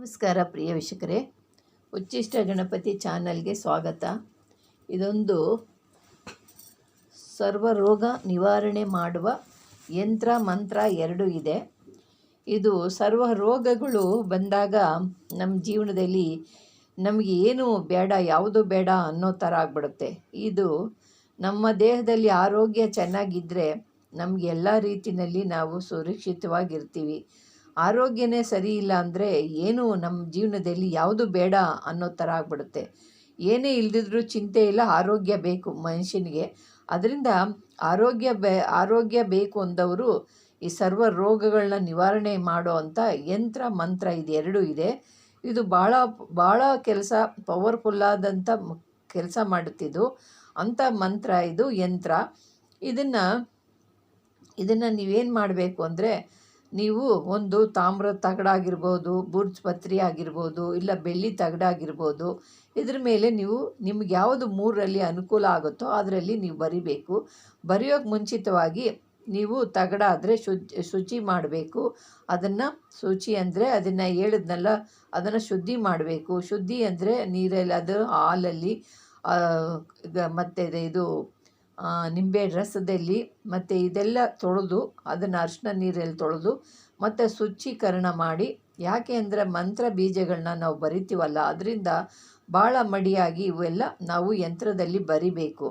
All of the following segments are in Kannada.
ನಮಸ್ಕಾರ ಪ್ರಿಯ ವೀಕ್ಷಕರೇ. ಉಚ್ಚಿಷ್ಟ ಗಣಪತಿ ಚಾನಲ್ಗೆ ಸ್ವಾಗತ. ಇದೊಂದು ಸರ್ವರೋಗ ನಿವಾರಣೆ ಮಾಡುವ ಯಂತ್ರ ಮಂತ್ರ ಎರಡು ಇದೆ. ಇದು ಸರ್ವ ರೋಗಗಳು ಬಂದಾಗ ನಮ್ಮ ಜೀವನದಲ್ಲಿ ನಮಗೆ ಏನು ಬೇಡ, ಯಾವುದು ಬೇಡ ಅನ್ನೋ ಥರ ಆಗ್ಬಿಡುತ್ತೆ. ಇದು ನಮ್ಮ ದೇಹದಲ್ಲಿ ಆರೋಗ್ಯ ಚೆನ್ನಾಗಿದ್ದರೆ ನಮಗೆ ಎಲ್ಲ ರೀತಿಯಲ್ಲಿ ನಾವು ಸುರಕ್ಷಿತವಾಗಿರ್ತೀವಿ. ಆರೋಗ್ಯನೇ ಸರಿ ಇಲ್ಲ ಅಂದರೆ ಏನು ನಮ್ಮ ಜೀವನದಲ್ಲಿ ಯಾವುದು ಬೇಡ ಅನ್ನೋ ಥರ ಆಗ್ಬಿಡುತ್ತೆ. ಏನೇ ಇಲ್ದಿದ್ರೂ ಚಿಂತೆ ಇಲ್ಲ, ಆರೋಗ್ಯ ಬೇಕು ಮನುಷ್ಯನಿಗೆ. ಅದರಿಂದ ಆರೋಗ್ಯ ಬೆ, ಆರೋಗ್ಯ ಬೇಕು ಅಂದವರು ಈ ಸರ್ವ ರೋಗಗಳನ್ನ ನಿವಾರಣೆ ಮಾಡೋ ಅಂಥ ಯಂತ್ರ, ಮಂತ್ರ ಇದು ಎರಡೂ ಇದೆ. ಇದು ಭಾಳ ಭಾಳ ಕೆಲಸ ಪವರ್ಫುಲ್ಲಾದಂಥ ಕೆಲಸ ಮಾಡುತ್ತಿದ್ದು ಅಂಥ ಮಂತ್ರ ಇದು, ಯಂತ್ರ. ಇದನ್ನು ಇದನ್ನು ನೀವೇನು ಮಾಡಬೇಕು ಅಂದರೆ ನೀವು ಒಂದು ತಾಮ್ರದ ತಗಡಾಗಿರ್ಬೋದು, ಬುರ್ಜ್ ಪತ್ರಿ ಆಗಿರ್ಬೋದು, ಇಲ್ಲ ಬೆಳ್ಳಿ ತಗಡಾಗಿರ್ಬೋದು, ಇದ್ರ ಮೇಲೆ ನೀವು ನಿಮ್ಗೆ ಯಾವುದು ಮೂರರಲ್ಲಿ ಅನುಕೂಲ ಆಗುತ್ತೋ ಅದರಲ್ಲಿ ನೀವು ಬರಿಬೇಕು. ಬರೆಯೋಕೆ ಮುಂಚಿತವಾಗಿ ನೀವು ತಗಡಾದರೆ ಶುಚಿ ಶುಚಿ ಮಾಡಬೇಕು. ಅದನ್ನು ಶುಚಿ ಅಂದರೆ ಅದನ್ನು ಹೇಳಿದ್ನಲ್ಲ, ಅದನ್ನು ಶುದ್ಧಿ ಮಾಡಬೇಕು. ಶುದ್ಧಿ ಅಂದರೆ ನೀರಲ್ಲಿ, ಅದು ಹಾಲಲ್ಲಿ ಮತ್ತು ಇದು ನಿಂಬೆ ರಸದಲ್ಲಿ ಮತ್ತು ಇದೆಲ್ಲ ತೊಳೆದು ಅದನ್ನು ಅರಿಶಿನ ನೀರಲ್ಲಿ ತೊಳೆದು ಮತ್ತು ಶುಚೀಕರಣ ಮಾಡಿ. ಯಾಕೆ ಅಂದರೆ ಮಂತ್ರ ಬೀಜಗಳನ್ನ ನಾವು ಬರಿತೀವಲ್ಲ, ಅದರಿಂದ ಭಾಳ ಮಡಿಯಾಗಿ ಇವೆಲ್ಲ ನಾವು ಯಂತ್ರದಲ್ಲಿ ಬರಿಬೇಕು.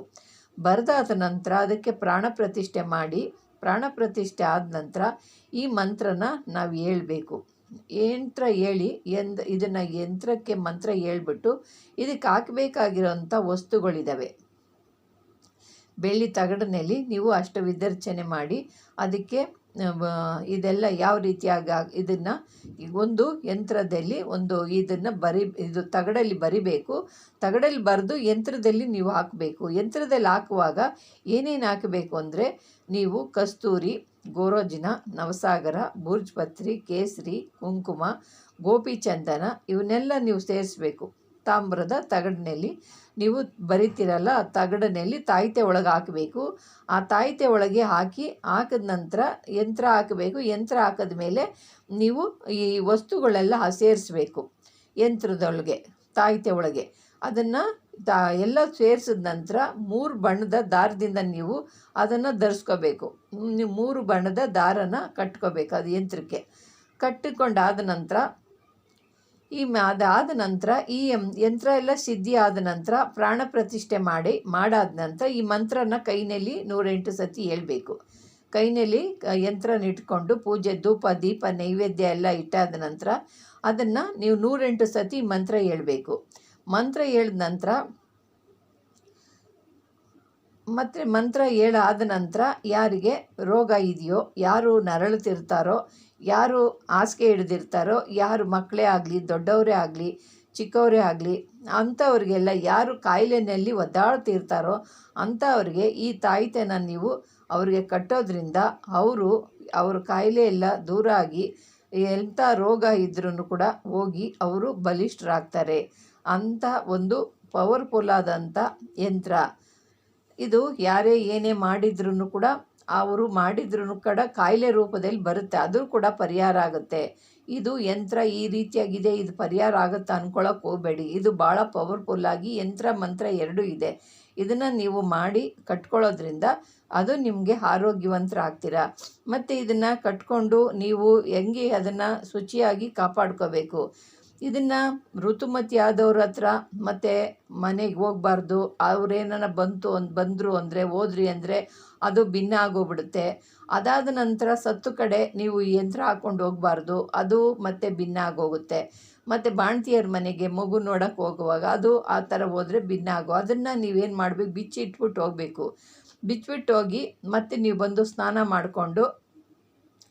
ಬರೆದಾದ ನಂತರ ಅದಕ್ಕೆ ಪ್ರಾಣ ಪ್ರತಿಷ್ಠೆ ಮಾಡಿ, ಪ್ರಾಣ ಪ್ರತಿಷ್ಠೆ ಆದ ನಂತರ ಈ ಮಂತ್ರನ ನಾವು ಹೇಳಬೇಕು. ಯಂತ್ರ ಹೇಳಿ ಎಂದ, ಇದನ್ನು ಯಂತ್ರಕ್ಕೆ ಮಂತ್ರ ಹೇಳ್ಬಿಟ್ಟು ಇದಕ್ಕೆ ಹಾಕಬೇಕಾಗಿರೋಂಥ ವಸ್ತುಗಳಿದ್ದಾವೆ ಬೆಳ್ಳಿ ತಗಡಿನಲ್ಲಿ ನೀವು ಅಷ್ಟು ವಿದರ್ಚನೆ ಮಾಡಿ ಅದಕ್ಕೆ ಇದೆಲ್ಲ ಯಾವ ರೀತಿಯಾಗಿ ಇದನ್ನು ಒಂದು ಯಂತ್ರದಲ್ಲಿ ಒಂದು ಇದನ್ನು ಬರಿ, ಇದು ತಗಡಲ್ಲಿ ಬರಿಬೇಕು. ತಗಡಲ್ಲಿ ಬರೆದು ಯಂತ್ರದಲ್ಲಿ ನೀವು ಹಾಕಬೇಕು. ಯಂತ್ರದಲ್ಲಿ ಹಾಕುವಾಗ ಏನೇನು ಹಾಕಬೇಕು ಅಂದರೆ ನೀವು ಕಸ್ತೂರಿ, ಗೋರೋಜಿನ, ನವಸಾಗರ ಬುರ್ಜ್ ಪತ್ರಿ ಕೇಸರಿ, ಕುಂಕುಮ, ಗೋಪಿಚಂದನ ಇವನ್ನೆಲ್ಲ ನೀವು ಸೇರಿಸ್ಬೇಕು. ತಾಮ್ರದ ತಗಡಿನಲ್ಲಿ. ನೀವು ಬರಿತೀರಲ್ಲ ಆ ತಗಡಿನಲ್ಲಿ ತಾಯಿತೆ ಒಳಗೆ ಹಾಕಬೇಕು. ಆ ತಾಯಿತೆ ಒಳಗೆ ಹಾಕಿ ಹಾಕಿದ ನಂತರ ಯಂತ್ರ ಹಾಕಬೇಕು. ಯಂತ್ರ ಹಾಕಿದ ಮೇಲೆ ನೀವು ಈ ವಸ್ತುಗಳೆಲ್ಲ ಸೇರಿಸ್ಬೇಕು ಯಂತ್ರದೊಳಗೆ, ತಾಯಿತೆ ಒಳಗೆ. ಅದನ್ನು ತಾ, ಎಲ್ಲ ಸೇರಿಸಿದ ನಂತರ ಮೂರು ಬಣ್ಣದ ದಾರದಿಂದ ನೀವು ಅದನ್ನು ಧರಿಸ್ಕೋಬೇಕು. ನೀವು ಮೂರು ಬಣ್ಣದ ದಾರನ ಕಟ್ಕೋಬೇಕು ಅದು ಯಂತ್ರಕ್ಕೆ. ಕಟ್ಟಿಕೊಂಡಾದ ನಂತರ ಈ ಅದಾದ ನಂತರ ಈ ಯಂತ್ರ ಎಲ್ಲ ಸಿದ್ಧಿ ಆದ ನಂತರ ಪ್ರಾಣ ಪ್ರತಿಷ್ಠೆ ಮಾಡಿ, ಮಾಡಾದ ನಂತರ ಈ ಮಂತ್ರನ ಕೈನಲ್ಲಿ ನೂರೆಂಟು ಸತಿ ಹೇಳ್ಬೇಕು. ಕೈನಲ್ಲಿ ಯಂತ್ರನ ಇಟ್ಕೊಂಡು ಪೂಜೆ, ಧೂಪ, ದೀಪ, ನೈವೇದ್ಯ ಎಲ್ಲ ಇಟ್ಟಾದ ನಂತರ ಅದನ್ನು ನೀವು ನೂರೆಂಟು ಸತಿ ಮಂತ್ರ ಹೇಳಬೇಕು. ಮಂತ್ರ ಹೇಳಿದ ನಂತರ ಮತ್ತು ಮಂತ್ರ ಹೇಳಾದ ನಂತರ ಯಾರಿಗೆ ರೋಗ ಇದೆಯೋ, ಯಾರು ನರಳುತ್ತಿರ್ತಾರೋ ಯಾರು ಹಾಸ್ಗೆ ಹಿಡಿದಿರ್ತಾರೋ, ಯಾರು ಮಕ್ಕಳೇ ಆಗಲಿ, ದೊಡ್ಡವರೇ ಆಗಲಿ, ಚಿಕ್ಕವರೇ ಆಗಲಿ, ಅಂಥವ್ರಿಗೆಲ್ಲ ಯಾರು ಕಾಯಿಲೆಯಲ್ಲಿ ಒದ್ದಾಡ್ತಿರ್ತಾರೋ, ಅಂಥವ್ರಿಗೆ ಈ ತಾಯಿತನ ನೀವು ಅವ್ರಿಗೆ ಕಟ್ಟೋದ್ರಿಂದ ಅವರು ಅವ್ರ ಕಾಯಿಲೆ ಎಲ್ಲ ದೂರ ಆಗಿ ಎಂಥ ರೋಗ ಇದ್ರೂ ಕೂಡ ಹೋಗಿ ಅವರು ಬಲಿಷ್ಠರಾಗ್ತಾರೆ ಅಂಥ ಒಂದು ಪವರ್ಫುಲ್ ಆದಂಥ ಯಂತ್ರ. ಇದು ಯಾರೇ ಏನೇ ಮಾಡಿದ್ರೂ ಕೂಡ ಅವರು ಮಾಡಿದ್ರೂ ಕೂಡ ಕಾಯಿಲೆ ರೂಪದಲ್ಲಿ ಬರುತ್ತೆ. ಅದು ಕೂಡ ಪರಿಹಾರ ಆಗುತ್ತೆ. ಇದು ಯಂತ್ರ ಈ ರೀತಿಯಾಗಿದೆ, ಇದು ಪರಿಹಾರ ಆಗುತ್ತೆ ಅಂದ್ಕೊಳಕ್ಕೆ ಹೋಗಬೇಡಿ. ಇದು ಭಾಳ ಪವರ್ಫುಲ್ಲಾಗಿ ಯಂತ್ರ, ಮಂತ್ರ ಎರಡೂ ಇದೆ. ಇದನ್ನು ನೀವು ಮಾಡಿ ಕಟ್ಕೊಳ್ಳೋದ್ರಿಂದ ಅದು ನಿಮಗೆ ಆರೋಗ್ಯವಂತರಾಗ್ತೀರಾ. ಮತ್ತು ಇದನ್ನು ಕಟ್ಕೊಂಡು ನೀವು ಹೆಂಗೆ ಅದನ್ನು ಶುಚಿಯಾಗಿ ಕಾಪಾಡ್ಕೋಬೇಕು? ಇದನ್ನು ಋತುಮತಿ ಆದವ್ರ ಹತ್ರ ಮತ್ತು ಮನೆಗೆ ಹೋಗ್ಬಾರ್ದು ಅವ್ರೇನ ಬಂತು ಅಂತ ಬಂದರು ಅಂದರೆ ಹೋದ್ರಿ ಅಂದರೆ ಅದು ಭಿನ್ನ ಆಗೋಗ್ಬಿಡುತ್ತೆ. ಅದಾದ ನಂತರ ಸತ್ತು ಕಡೆ ನೀವು ಯಂತ್ರ ಹಾಕ್ಕೊಂಡು ಹೋಗಬಾರ್ದು, ಅದು ಮತ್ತೆ ಭಿನ್ನ ಆಗೋಗುತ್ತೆ. ಮತ್ತು ಬಾಣ್ತಿಯರ ಮನೆಗೆ ಮಗು ನೋಡೋಕ್ಕೆ ಹೋಗುವಾಗ ಅದು ಆ ಥರ ಹೋದರೆ ಭಿನ್ನ ಆಗೋ, ಅದನ್ನು ನೀವೇನು ಮಾಡಬೇಕು, ಬಿಚ್ಚಿ ಇಟ್ಬಿಟ್ಟು ಹೋಗಬೇಕು. ಬಿಚ್ಚಿಬಿಟ್ಟು ಹೋಗಿ ಮತ್ತೆ ನೀವು ಬಂದು ಸ್ನಾನ ಮಾಡಿಕೊಂಡು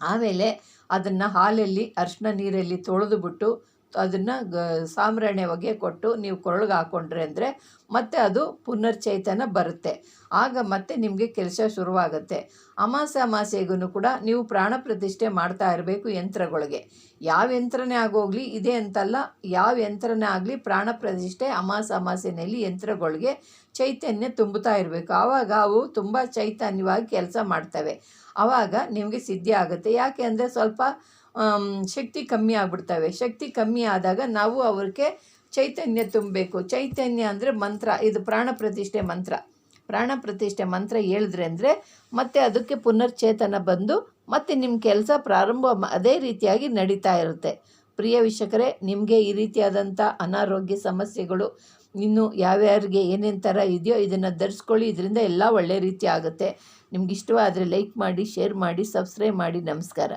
ಆಮೇಲೆ ಅದನ್ನು ಹಾಲಲ್ಲಿ ಅರಿಶಿನ ನೀರಲ್ಲಿ ತೊಳೆದು ಬಿಟ್ಟು ಅದನ್ನು ಗ, ಸಾಂಬ್ರಾಣಿ ಹೊಗೆ ಕೊಟ್ಟು ನೀವು ಕೊರಳಿಗೆ ಹಾಕ್ಕೊಂಡ್ರೆ ಅಂದರೆ ಮತ್ತೆ ಅದು ಪುನರ್ಚೈತನ್ಯ ಬರುತ್ತೆ. ಆಗ ಮತ್ತೆ ನಿಮಗೆ ಕೆಲಸ ಶುರುವಾಗುತ್ತೆ. ಅಮಾಸೆ ಅಮಾಸೆಗೂ ಕೂಡ ನೀವು ಪ್ರಾಣ ಪ್ರತಿಷ್ಠೆ ಮಾಡ್ತಾ ಇರಬೇಕು ಯಂತ್ರಗಳಿಗೆ. ಯಾವ ಯಂತ್ರನೇ ಆಗೋಗಲಿ, ಇದೆ ಅಂತಲ್ಲ, ಯಾವ ಯಂತ್ರನೇ ಆಗಲಿ ಪ್ರಾಣ ಪ್ರತಿಷ್ಠೆ ಅಮಾಸ ಅಮಾಸೆಯಲ್ಲಿ ಯಂತ್ರಗಳಿಗೆ ಚೈತನ್ಯ ತುಂಬುತ್ತಾ ಇರಬೇಕು. ಆವಾಗ ಅವು ತುಂಬ ಚೈತನ್ಯವಾಗಿ ಕೆಲಸ ಮಾಡ್ತವೆ. ಆವಾಗ ನಿಮಗೆ ಸಿದ್ಧಿ ಆಗುತ್ತೆ. ಯಾಕೆ ಅಂದರೆ ಸ್ವಲ್ಪ ಶಕ್ತಿ ಕಮ್ಮಿ ಆಗ್ಬಿಡ್ತವೆ. ಶಕ್ತಿ ಕಮ್ಮಿ ಆದಾಗ ನಾವು ಅವ್ರಿಗೆ ಚೈತನ್ಯ ತುಂಬಬೇಕು. ಚೈತನ್ಯ ಅಂದರೆ ಮಂತ್ರ. ಇದು ಪ್ರಾಣ ಪ್ರತಿಷ್ಠೆ ಮಂತ್ರ. ಪ್ರಾಣ ಪ್ರತಿಷ್ಠೆ ಮಂತ್ರ ಹೇಳಿದ್ರೆ ಅಂದರೆ ಮತ್ತೆ ಅದಕ್ಕೆ ಪುನರ್ಚೇತನ ಬಂದು ಮತ್ತೆ ನಿಮ್ಮ ಕೆಲಸ ಪ್ರಾರಂಭ ಅದೇ ರೀತಿಯಾಗಿ ನಡೀತಾ ಇರುತ್ತೆ. ಪ್ರಿಯ ವೀಕ್ಷಕರೇ, ನಿಮಗೆ ಈ ರೀತಿಯಾದಂಥ ಅನಾರೋಗ್ಯ ಸಮಸ್ಯೆಗಳು ಇನ್ನು ಯಾವ್ಯಾರಿಗೆ ಏನೇನು ಥರ ಇದೆಯೋ ಇದನ್ನು ಧರಿಸ್ಕೊಳ್ಳಿ ಇದರಿಂದ ಎಲ್ಲ ಒಳ್ಳೆ ರೀತಿ ಆಗುತ್ತೆ. ನಿಮ್ಗೆ ಇಷ್ಟವಾದರೆ ಲೈಕ್ ಮಾಡಿ, ಶೇರ್ ಮಾಡಿ, ಸಬ್ಸ್ಕ್ರೈಬ್ ಮಾಡಿ. ನಮಸ್ಕಾರ.